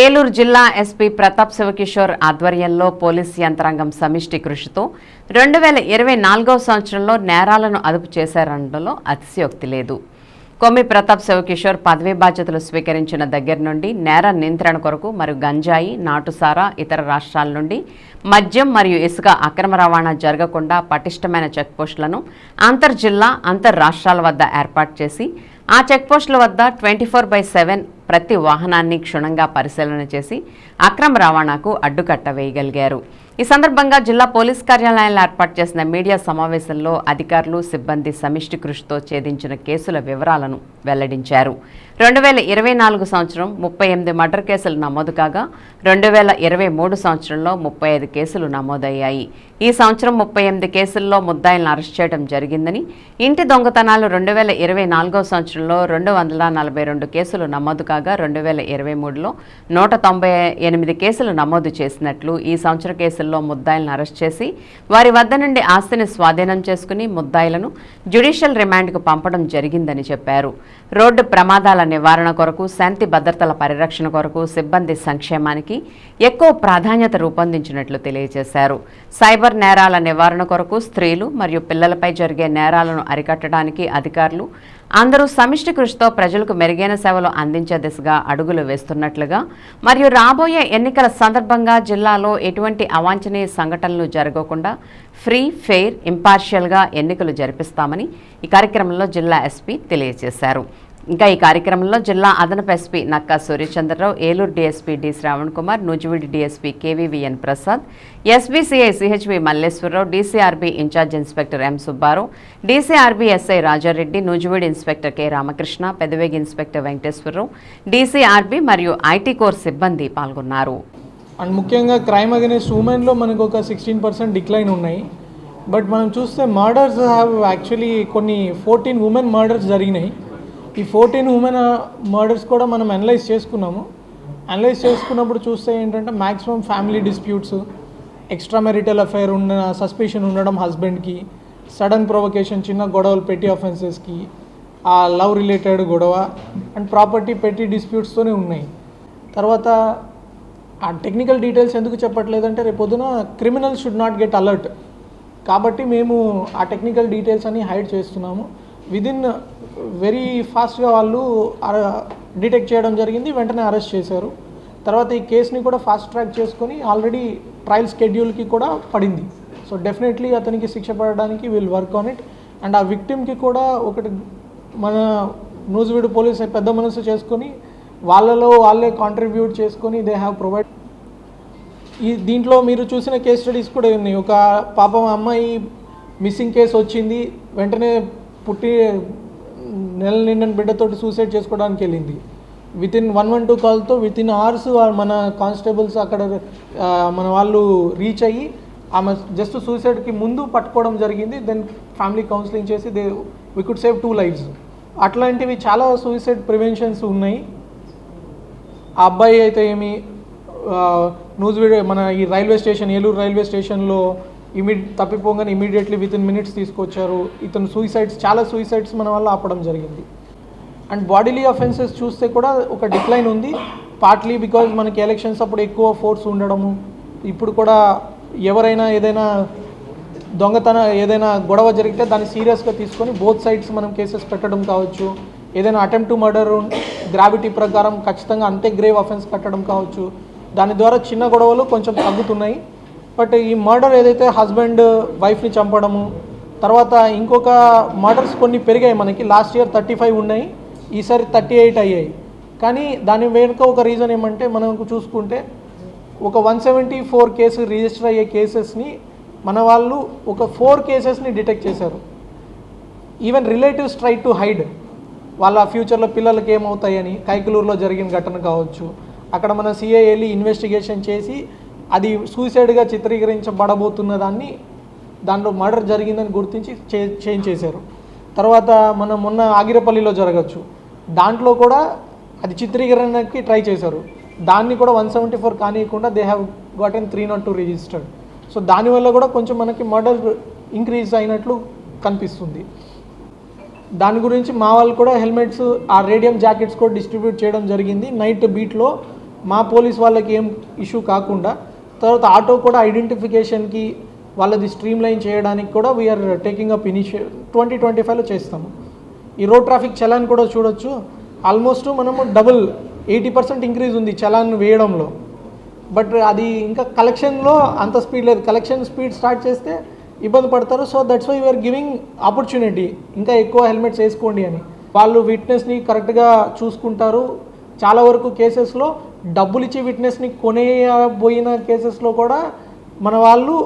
ఏలూరు జిల్లా ఎస్పీ ప్రతాప్ శివకిషోర్ ఆధ్వర్యంలో పోలీస్ యంత్రాంగం సమిష్టి కృషితో రెండు వేల ఇరవై నాలుగవ సంవత్సరంలో నేరాలను అదుపు చేశారనడంలో అతిశయోక్తి లేదు. కొమ్మి ప్రతాప్ శివకిషోర్ పదవీ బాధ్యతలు స్వీకరించిన దగ్గర నుండి నేర నియంత్రణ కొరకు మరియు గంజాయి నాటుసారా ఇతర రాష్ట్రాల నుండి మద్యం మరియు ఇసుక అక్రమ రవాణా జరగకుండా పటిష్టమైన చెక్పోస్టులను అంతర్జిల్లా అంతర్ రాష్ట్రాల వద్ద ఏర్పాటు చేసి ఆ చెక్పోస్టుల వద్ద ట్వంటీ ఫోర్ బై సెవెన్ ప్రతి వాహనాన్ని క్షుణ్ణంగా పరిశీలన చేసి అక్రమ రవాణాకు అడ్డుకట్ట వేయగలిగారు. ఈ సందర్భంగా జిల్లా పోలీస్ కార్యాలయంలో ఏర్పాటు చేసిన మీడియా సమావేశంలో అధికారులు సిబ్బంది సమిష్టి కృషితో ఛేదించిన కేసుల వివరాలను వెల్లడించారు. రెండు వేల ఇరవై నాలుగు సంవత్సరం ముప్పై ఎనిమిది మర్డర్ కేసులు నమోదు కాగా రెండు వేల ఇరవై మూడు సంవత్సరంలో ముప్పై ఐదు కేసులు నమోదయ్యాయి. ఈ సంవత్సరం ముప్పై ఎనిమిది కేసుల్లో ముద్దాయిలను అరెస్ట్ చేయడం జరిగిందని ఇంటి దొంగతనాలు రెండు వేల ఇరవై నాలుగో సంవత్సరంలో రెండు వందల నలభై రెండు కేసులు నమోదు కాగా రెండు వేల ఇరవై మూడులో నూట తొంభై ఎనిమిది కేసులు నమోదు చేసినట్లు ఈ సంవత్సర కేసుల్లో ముద్దాయిలను అరెస్ట్ చేసి వారి వద్ద నుండి ఆస్తిని స్వాధీనం చేసుకుని ముద్దాయిలను జ్యుడిషియల్ రిమాండ్కు పంపడం జరిగిందని చెప్పారు. రోడ్డు ప్రమాదాల నివారణ కొరకు శాంతి భద్రతల పరిరక్షణ కొరకు సిబ్బంది సంక్షేమానికి ఎక్కువ ప్రాధాన్యత రూపొందించినట్లు తెలియజేశారు. సైబర్ నేరాల నివారణ కొరకు స్త్రీలు మరియు పిల్లలపై జరిగే నేరాలను అరికట్టడానికి అధికారులు అందరూ సమిష్టి కృషితో ప్రజలకు మెరుగైన సేవలు అందించే దిశగా అడుగులు వేస్తున్నట్లుగా మరియు రాబోయే ఎన్నికల సందర్భంగా జిల్లాలో ఎటువంటి అవాంఛనీయ సంఘటనలు జరగకుండా ఫ్రీ ఫెయిర్ ఇంపార్షియల్గా ఎన్నికలు జరిపిస్తామని ఈ కార్యక్రమంలో జిల్లా ఎస్పీ తెలియజేశారు. ఇంకా ఈ కార్యక్రమంలో జిల్లా అదనపు SP Nakka Suryachandrarao Eluru DSP D Sravan Kumar నూజివీడి DSP KVVN Prasad SBCI CHV Malleswararao DCRB incharge inspector M Subbarao DCRB SI Rajareddy నూజివీడి inspector K Ramakrishna Pedavegi inspector Venkateswararao DCRB మరియు ఐటీ కోర్ సిబ్బంది పాల్గొన్నారు. And ముఖ్యంగా crime against ఉమెన్లో మనకు ఒక sixteen percent decline ఉన్నాయి. But మనం చూస్తే మర్డర్స్ హ్యావ్ యాక్చువల్లీ కొన్ని ఫోర్టీన్ ఉమెన్ మర్డర్స్ జరిగినాయి. ఈ ఫోర్టీన్ ఉమెన్ మర్డర్స్ కూడా మనం అనలైజ్ చేసుకున్నాము. అనలైజ్ చేసుకున్నప్పుడు చూస్తే ఏంటంటే maximum family disputes extra marital affair ఉన్న సస్పెషన్ ఉండడం హస్బెండ్కి సడన్ ప్రొవకేషన్ చిన్న గొడవలు పెట్టి అఫెన్సెస్కి ఆ లవ్ రిలేటెడ్ గొడవ అండ్ ప్రాపర్టీ పెట్టి డిస్ప్యూట్స్తోనే ఉన్నాయి. తర్వాత ఆ టెక్నికల్ డీటెయిల్స్ ఎందుకు చెప్పట్లేదంటే రేపొద్దున criminal should not get alert కాబట్టి మేము ఆ టెక్నికల్ డీటెయిల్స్ అన్ని హైడ్ చేస్తున్నాము. విదిన్ వెరీ ఫాస్ట్గా వాళ్ళు డిటెక్ట్ చేయడం జరిగింది వెంటనే అరెస్ట్ చేశారు. తర్వాత ఈ కేసుని కూడా ఫాస్ట్ ట్రాక్ చేసుకొని ఆల్రెడీ ట్రయల్ స్కెడ్యూల్కి కూడా పడింది. సో డెఫినెట్లీ అతనికి శిక్ష పడడానికి will work on it and ఆ విక్టిమ్కి కూడా ఒకటి మన నూజివీడు పోలీస్ పెద్ద మనసు చేసుకొని వాళ్ళలో వాళ్ళే కాంట్రిబ్యూట్ చేసుకొని దే హ్యావ్ ప్రొవైడ్ ఈ దీంట్లో మీరు చూసిన కేస్ స్టడీస్ కూడా ఉన్నాయి. ఒక పాపం అమ్మాయి మిస్సింగ్ కేసు వచ్చింది వెంటనే పుట్టి నెల నిన్న బిడ్డతోటి సూసైడ్ చేసుకోవడానికి వెళ్ళింది. Within one one two కాల్తో విత్ ఇన్ అవర్స్ మన కానిస్టేబుల్స్ అక్కడ మన వాళ్ళు రీచ్ అయ్యి ఆమె జస్ట్ సూసైడ్కి ముందు పట్టుకోవడం జరిగింది. దెన్ ఫ్యామిలీ కౌన్సిలింగ్ చేసి they we could save two lives అట్లాంటివి చాలా సూసైడ్ ప్రివెన్షన్స్ ఉన్నాయి. ఆ అబ్బాయి అయితే ఏమి న్యూజివీడ్ మన ఈ రైల్వే స్టేషన్ ఏలూరు రైల్వే స్టేషన్లో ఇమీడి తప్పిపోగానే ఇమీడియట్లీ విత్ ఇన్ మినిట్స్ తీసుకొచ్చారు. ఇతను సూసైడ్స్ చాలా సూసైడ్స్ మన వల్ల ఆపడం జరిగింది. అండ్ బాడీలీ అఫెన్సెస్ చూస్తే కూడా ఒక డిక్లైన్ ఉంది. పార్ట్లీ బికాజ్ మనకి ఎలక్షన్స్ అప్పుడు ఎక్కువ ఫోర్స్ ఉండడము. ఇప్పుడు కూడా ఎవరైనా ఏదైనా దొంగతన ఏదైనా గొడవ జరిగితే దాన్ని సీరియస్గా తీసుకొని బోత్ సైడ్స్ మనం కేసెస్ పెట్టడం కావచ్చు. ఏదైనా అటెంప్ట్ టు మర్డర్ గ్రావిటీ ప్రకారం ఖచ్చితంగా అంతే గ్రేవ్ అఫెన్స్ కట్టడం కావచ్చు. దాని ద్వారా చిన్న గొడవలు కొంచెం తగ్గుతున్నాయి. బట్ ఈ మర్డర్ ఏదైతే హస్బెండ్ వైఫ్ని చంపడము తర్వాత ఇంకొక మర్డర్స్ కొన్ని పెరిగాయి మనకి. లాస్ట్ ఇయర్ థర్టీ ఫైవ్ ఉన్నాయి ఈసారి థర్టీ ఎయిట్ అయ్యాయి. కానీ దాని వెనుక ఒక రీజన్ ఏమంటే మనకు చూసుకుంటే ఒక one seventy four case register అయ్యే కేసెస్ని మన వాళ్ళు ఒక ఫోర్ కేసెస్ని డిటెక్ట్ చేశారు. Even relatives try to hide. వాళ్ళ ఫ్యూచర్లో పిల్లలకి ఏమవుతాయని కైకలూరులో జరిగిన ఘటన కావచ్చు. అక్కడ మన సిఐ వెళ్ళి ఇన్వెస్టిగేషన్ చేసి అది సూసైడ్గా చిత్రీకరించబడబోతున్న దాన్ని దాంట్లో మర్డర్ జరిగిందని గుర్తించి చే చేంజ్ చేశారు. తర్వాత మనం మొన్న ఆగిరపల్లిలో జరగచ్చు. దాంట్లో కూడా అది చిత్రీకరణకి ట్రై చేశారు. దాన్ని కూడా one seventy four కానియకుండా they have gotten three not two registered so దానివల్ల కూడా కొంచెం మనకి మర్డర్ ఇంక్రీజ్ అయినట్లు కనిపిస్తుంది. దాని గురించి మా వాళ్ళు కూడా హెల్మెట్స్ ఆ రేడియం జాకెట్స్ కూడా డిస్ట్రిబ్యూట్ చేయడం జరిగింది. నైట్ బీట్లో మా పోలీస్ వాళ్ళకి ఏం ఇష్యూ కాకుండా తర్వాత ఆటో కూడా ఐడెంటిఫికేషన్కి వాళ్ళది స్ట్రీమ్ లైన్ చేయడానికి కూడా we are taking up initiative twenty twenty ఫైవ్లో చేస్తాము. ఈ రోడ్ ట్రాఫిక్ చలాన్ కూడా చూడొచ్చు. ఆల్మోస్ట్ మనము డబుల్ ఎయిటీ పర్సెంట్ ఇంక్రీజ్ ఉంది చలాన్ వేయడంలో. బట్ అది ఇంకా కలెక్షన్లో అంత స్పీడ్ లేదు. కలెక్షన్ స్పీడ్ స్టార్ట్ చేస్తే ఇబ్బంది పడతారు. So that's why you are giving opportunity ఇంకా ఎక్కువ హెల్మెట్స్ వేసుకోండి అని. వాళ్ళు విట్నెస్ని కరెక్ట్గా చూసుకుంటారు. చాలా వరకు కేసెస్లో డబ్బులు ఇచ్చి విట్నెస్ని కొనేయబోయిన కేసెస్లో కూడా మన వాళ్ళు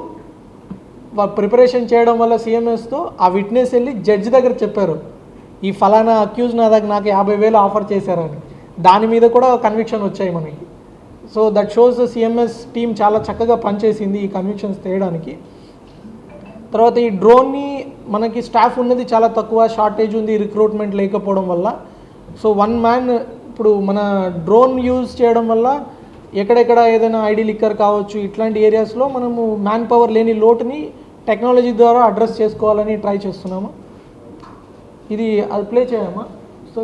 ప్రిపరేషన్ చేయడం వల్ల సిఎంఎస్తో ఆ విట్నెస్ వెళ్ళి జడ్జి దగ్గర చెప్పారు. ఈ ఫలానా అక్యూజ్ నా దగ్గర నాకు యాభై వేలు ఆఫర్ చేశారని. దాని మీద కూడా కన్విక్షన్ వచ్చాయి మనకి. So that shows CMS team చాలా చక్కగా పనిచేసింది ఈ కన్విక్షన్స్ తేయడానికి. తర్వాత ఈ డ్రోన్ని మనకి స్టాఫ్ ఉన్నది చాలా తక్కువ షార్టేజ్ ఉంది రిక్రూట్మెంట్ లేకపోవడం వల్ల. సో వన్ మ్యాన్ ఇప్పుడు మన డ్రోన్ యూజ్ చేయడం వల్ల ఎక్కడెక్కడ ఏదైనా ఐడి లిక్కర్ కావచ్చు ఇట్లాంటి ఏరియాస్లో మనము మ్యాన్ పవర్ లేని లోటుని టెక్నాలజీ ద్వారా అడ్రస్ చేసుకోవాలని ట్రై చేస్తున్నాము. ఇది అది ప్లే చేయమ్మా. సో